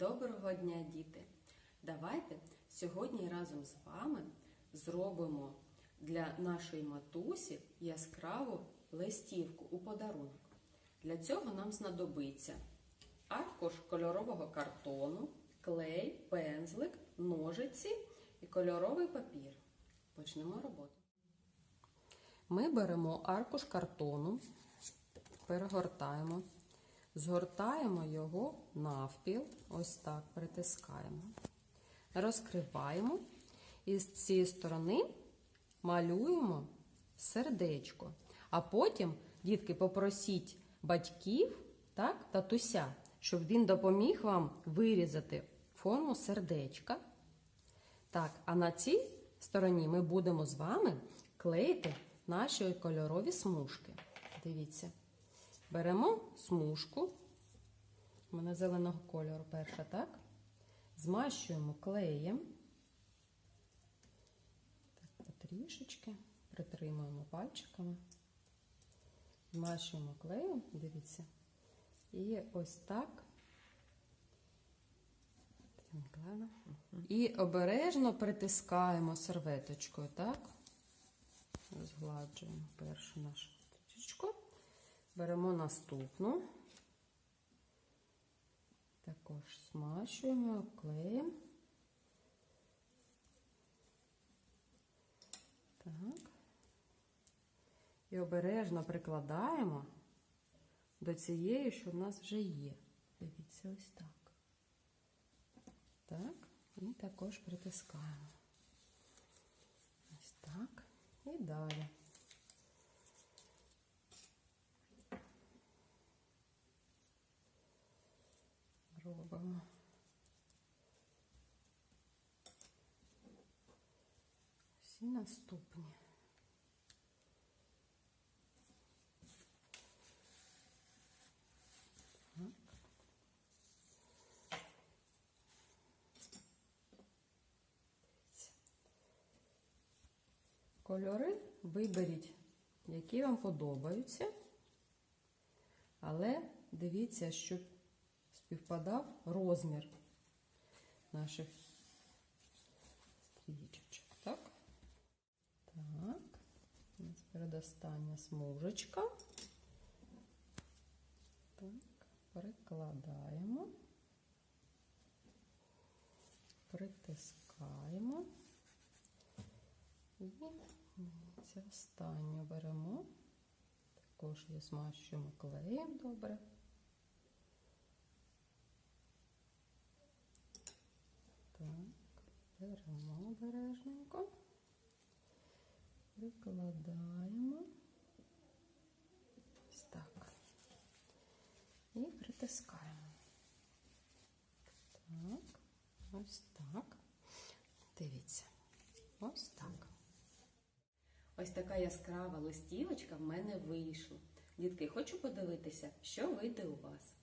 Доброго дня, діти! Давайте сьогодні разом з вами зробимо для нашої матусі яскраву листівку у подарунок. Для цього нам знадобиться аркуш кольорового картону, клей, пензлик, ножиці і кольоровий папір. Почнемо роботу. Ми беремо аркуш картону, перегортаємо, згортаємо його навпіл, ось так притискаємо, розкриваємо і з цієї сторони малюємо сердечко. А потім, дітки, попросіть батьків, так, татуся, щоб він допоміг вам вирізати форму сердечка. Так, а на цій стороні ми будемо з вами клеїти наші кольорові смужки. Дивіться. Беремо смужку, у мене зеленого кольору перша, так? Змащуємо клеєм. Так, потрішечки, притримуємо пальчиками. Змащуємо клеєм, дивіться. І ось так. І обережно притискаємо серветочкою, так? Розгладжуємо першу нашу стрічку. Беремо наступну. Також смащуємо клеєм. Так. І обережно прикладаємо до цієї, що в нас вже є. Дивіться, ось так. Так, і також притискаємо. Ось так. І далі. Робимо. Всі наступні. Кольори виберіть, які вам подобаються, але дивіться, щоб співпадав розмір наших стрічечок. Так? Так, у нас передостання смужечка. Так, перекладаємо, притискаємо і це останню беремо. Також її змащуємо клеєм добре. Так, беремо обережненько, прикладаємо ось так і притискаємо. Так, ось так. Дивіться, ось так. Ось така яскрава листівочка в мене вийшла. Дітки, хочу подивитися, що вийде у вас.